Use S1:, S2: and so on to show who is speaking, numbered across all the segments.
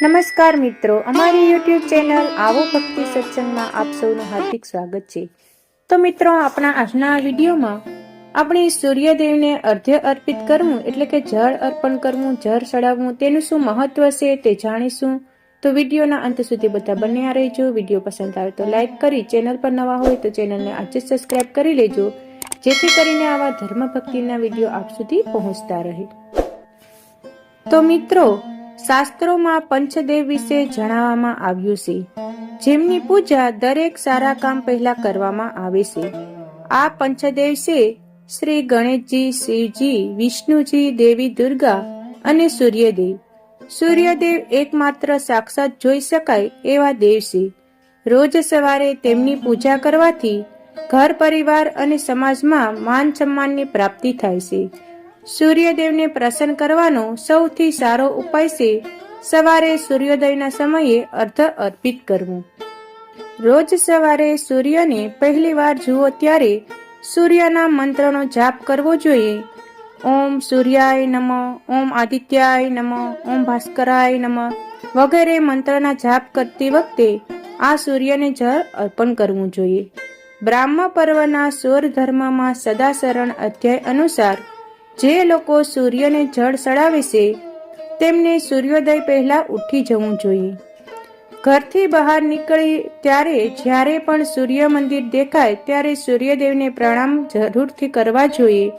S1: નમસ્કાર મિત્રો, અમારી યુટ્યુબ ચેનલ આવો ભક્તિ સત્સંગમાં આપ સૌનું હાર્દિક સ્વાગત છે. તો મિત્રો, આપણા આજના વિડીયોમાં આપણે સૂર્યદેવને અર્ધ્ય અર્પિત કરવું એટલે કે જળ અર્પણ કરવું, જળ ચડાવવું, તેનું શું મહત્વ છે તે જાણીશું. તો વિડીયોના અંત સુધી બધા બન્યા રહેજો. વીડિયો પસંદ આવે તો લાઈક કરી, ચેનલ પર નવા હોય તો ચેનલને આજે સબસ્ક્રાઇબ કરી લેજો. જેથી કરીને આવા ધર્મ ભક્તિના વીડિયો આપ સુધી પહોંચતા રહે. તો મિત્રો શાસ્ત્રોમાં પંચદેવ વિશે જણાવવામાં આવ્યું છે. જેમની પૂજા દરેક સારા કામ પહેલા કરવામાં આવે છે. આ પંચદેવ છે શ્રી ગણેશજી, શિવજી, વિષ્ણુજી, દેવી દુર્ગા અને સૂર્યદેવ. સૂર્યદેવ એકમાત્ર સાક્ષાત જોઈ શકાય એવા દેવ છે. રોજ સવારે તેમની પૂજા કરવાથી ઘર પરિવાર અને સમાજમાં માન સન્માનની પ્રાપ્તિ થાય છે. સૂર્યદેવને પ્રસન્ન કરવાનો સૌથી સારો ઉપાય છે સવારે સૂર્યોદયના સમયે અર્ધ અર્પિત કરવું. રોજ સવારે સૂર્યને પહેલી વાર જુઓ ત્યારે સૂર્યના મંત્રનો જાપ કરવો જોઈએ. ઓમ સૂર્યાય નમ, ઓમ આદિત્યાય નમ, ઓમ ભાસ્કરાય નમ વગેરે મંત્રના જાપ કરતી વખતે આ સૂર્યને જળ અર્પણ કરવું જોઈએ. બ્રાહ્મ પર્વના સૌર ધર્મમાં સદાસરણ અધ્યાય અનુસાર જે લોકો સૂર્યને જળ ચડાવે છે, તેમને સૂર્યોદય પહેલા ઉઠી જવું જોઈએ. ઘરથી બહાર નીકળી ત્યારે જ્યારે પણ સૂર્ય મંદિર દેખાય, ત્યારે સૂર્યદેવને પ્રણામ જરૂરથી કરવા જોઈએ.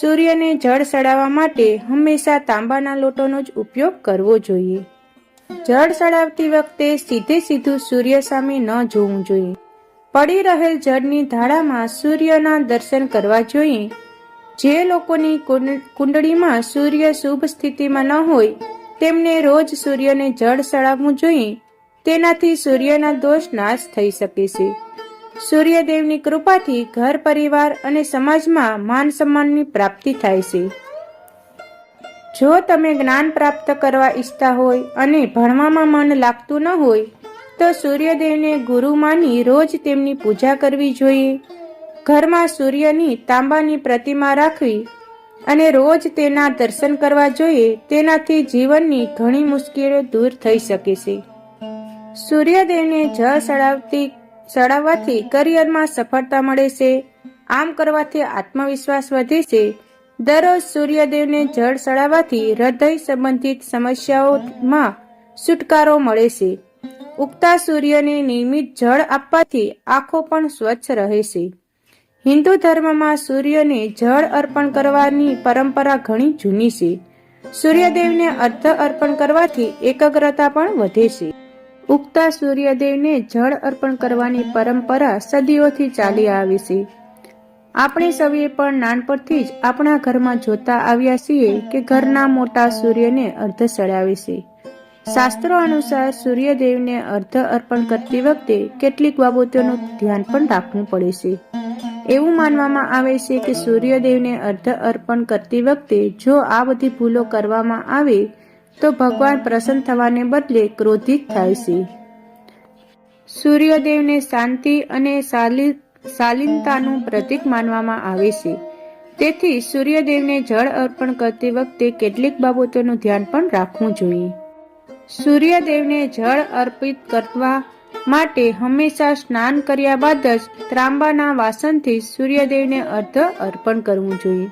S1: સૂર્યને જળ ચડાવવા માટે હંમેશા તાંબાના લોટોનો જ ઉપયોગ કરવો જોઈએ. જળ ચડાવતી વખતે સીધે સીધું સૂર્ય સામે ન જોવું જોઈએ. પડી રહેલ જળની ધારામાં સૂર્યના દર્શન કરવા જોઈએ. જે લોકોની કુંડળીમાં સૂર્ય શુભ સ્થિતિમાં ન હોય, તેમને રોજ સૂર્યને જળ ચડાવવું જોઈએ. તેનાથી સૂર્યના દોષ નાશ થઈ શકે છે. સૂર્યદેવની કૃપાથી ઘર પરિવાર અને સમાજમાં માન સન્માનની પ્રાપ્તિ થાય છે. જો તમે જ્ઞાન પ્રાપ્ત કરવા ઈચ્છતા હોય અને ભણવામાં મન લાગતું ન હોય, તો સૂર્યદેવને ગુરુ માની રોજ તેમની પૂજા કરવી જોઈએ. ઘરમાં સૂર્યની તાંબાની પ્રતિમા રાખવી અને રોજ તેના દર્શન કરવા જોઈએ, તેનાથી જીવનની ઘણી મુશ્કેલીઓ દૂર થઈ શકે છે. સૂર્યદેવને જળ સળાવતી, સળાવવાથી કરિયરમાં સફળતા મળે છે. આમ કરવાથી આત્મવિશ્વાસ વધે છે. દરરોજ સૂર્યદેવને જળ સળાવવાથી હૃદય સંબંધિત સમસ્યાઓમાં છુટકારો મળે છે. ઉગતા સૂર્યને નિયમિત જળ આપવાથી આંખો પણ સ્વચ્છ રહે છે. હિન્દુ ધર્મમાં સૂર્યને જળ અર્પણ કરવાની પરંપરા ઘણી જૂની છે. સૂર્યદેવને અર્ધ અર્પણ કરવાથી એકાગ્રતા પણ વધે છે. ઉગતા સૂર્યદેવને જળ અર્પણ કરવાની પરંપરા સદીઓથી ચાલી આવી છે. આપણે સૌએ પણ નાનપણથી જ આપણા ઘરમાં જોતા આવ્યા છીએ કે ઘરના મોટા સૂર્યને અર્ધ ચડાવે છે. શાસ્ત્રો અનુસાર સૂર્યદેવને અર્ધ અર્પણ કરતી વખતે કેટલીક બાબતોનું ધ્યાન પણ રાખવું પડે છે. એવું માનવામાં આવે છે કે સૂર્યદેવને અર્ધ અર્પણ કરતી વખતે જો આ બધી ભૂલો કરવામાં આવે, તો ભગવાન પ્રસન્ન થવાને બદલે ક્રોધિત થાય છે. સૂર્યદેવને શાંતિ અને શાલીનતાનું પ્રતીક માનવામાં આવે છે. તેથી સૂર્યદેવને જળ અર્પણ કરતી વખતે કેટલીક બાબતોનું ધ્યાન પણ રાખવું જોઈએ. સૂર્યદેવને જળ અર્પિત કરવા માટે હંમેશા સ્નાન કર્યા બાદ જ ત્રાંબાના વાસણથી સૂર્યદેવને અર્ધ અર્પણ કરવું જોઈએ.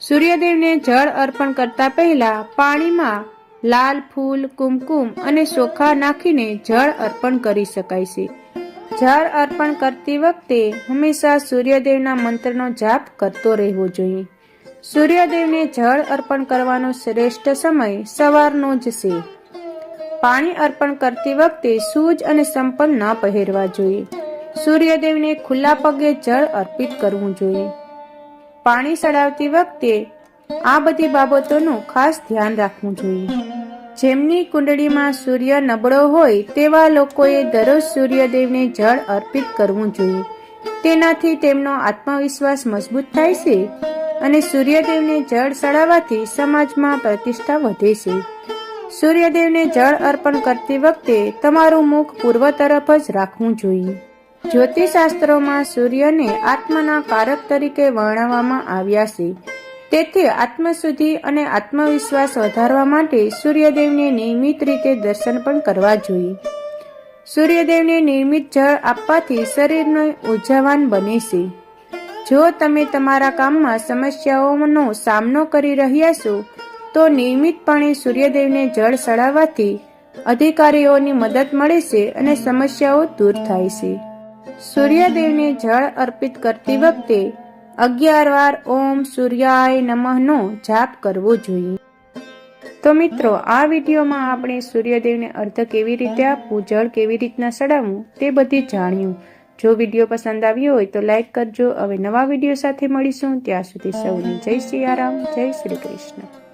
S1: સૂર્યદેવને જળ અર્પણ કરતા પહેલા પાણીમાં લાલ ફૂલ, કુમકુમ અને ચોખા નાખીને જળ અર્પણ કરી શકાય છે. જળ અર્પણ કરતી વખતે હંમેશા સૂર્યદેવના મંત્રનો જાપ કરતો રહેવો જોઈએ. સૂર્યદેવને જળ અર્પણ કરવાનો શ્રેષ્ઠ સમય સવારનો જ છે. પાણી અર્પણ કરતી વખતે સૂજ અને સંપલ ન પહેરવા જોઈએ. સૂર્યદેવને ખુલ્લા પગે જળ અર્પિત કરવું જોઈએ. પાણી સડાવતી વખતે આ બધી બાબતોનું ખાસ ધ્યાન રાખવું જોઈએ. જેમની કુંડળીમાં સૂર્ય નબળો હોય તેવા લોકોએ દરરોજ સૂર્યદેવને જળ અર્પિત કરવું જોઈએ. તેનાથી તેમનો આત્મવિશ્વાસ મજબૂત થાય છે અને સૂર્યદેવને જળ ચડાવવાથી સમાજમાં પ્રતિષ્ઠા વધે છે. સૂર્યદેવને જળ અર્પણ કરતી વખતે તમારું મુખ પૂર્વ તરફ જ રાખવું જોઈએ. જ્યોતિષશાસ્ત્રોમાં સૂર્યને આત્માના કારક તરીકે વર્ણવવામાં આવ્યા છે. તેથી આત્મશુદ્ધિ અને આત્મવિશ્વાસ વધારવા માટે સૂર્યદેવને નિયમિત રીતે દર્શન પણ કરવા જોઈએ. સૂર્યદેવને નિયમિત જળ આપવાથી શરીરનો ઉર્જાવાન બને છે. જો તમે તમારા કામમાં સમસ્યાઓનો સામનો કરી રહ્યા છો તો નિયમિતપણે સૂર્યદેવને જળ ચડાવવાથી અધિકારીઓની મદદ મળે છે અને સમસ્યાઓ દૂર થાય છે. સૂર્યદેવને જળ અર્પિત કરતી વખતે અગિયાર વાર ઓમ સૂર્યાય નમઃનો જાપ કરવો જોઈએ. તો મિત્રો, આ વિડીયોમાં આપણે સૂર્યદેવને અર્ધ કેવી રીતે આપવું, જળ કેવી રીતના ચડાવવું તે બધી જાણ્યું. જો વીડિયો પસંદ આવ્યો હોય તો લાઈક કરજો. હવે નવા વીડિયો સાથે મળીશું. ત્યાં સુધી સૌને જય સિયારામ જય શ્રી કૃષ્ણ.